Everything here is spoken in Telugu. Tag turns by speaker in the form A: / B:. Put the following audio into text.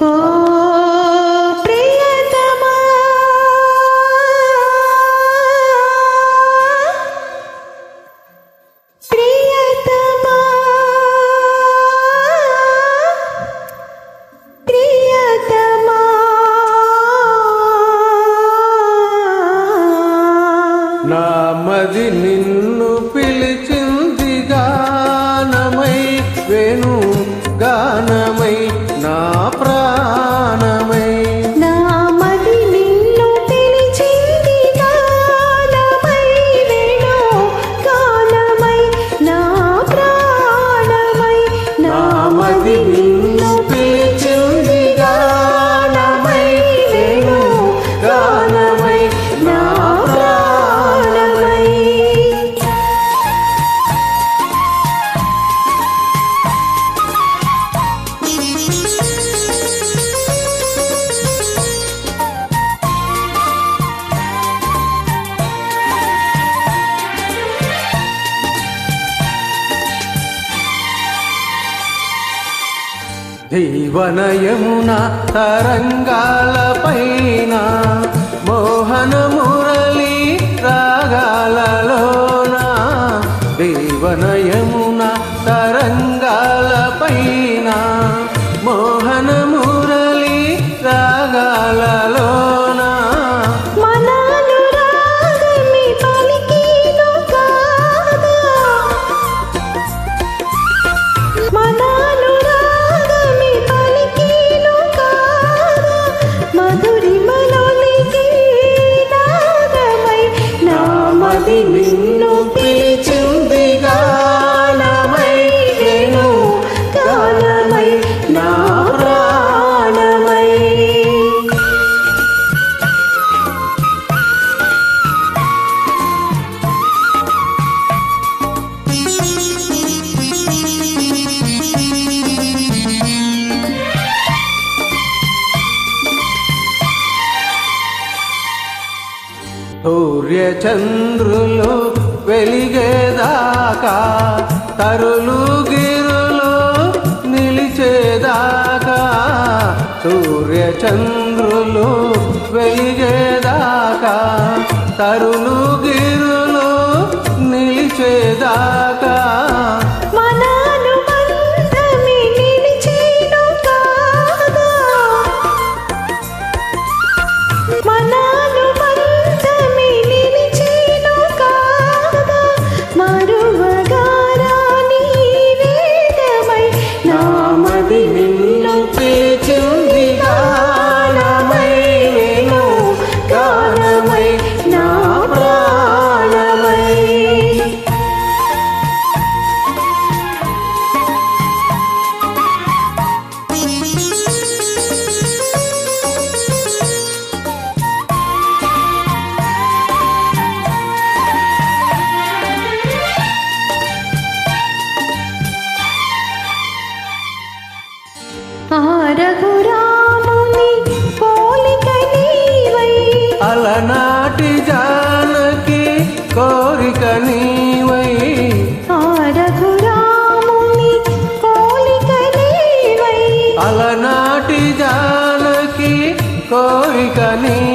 A: Oh. జీవనయమున తరంగాల Ooh. సూర్య చంద్రులు వెలిగేదాకా తరులు గిరులు నిలిచేదాకా సూర్య చంద్రులు వెలిగేదాకా తరులు గిరులు నిలిచేదాకా.
B: రఘురాముని పోలిక నీవై.
A: అలనాటి జానకి కోరిక నీవై.
B: రఘురాముని పోలిక నీవై.
A: అలనాటి జానకి కోరిక నీ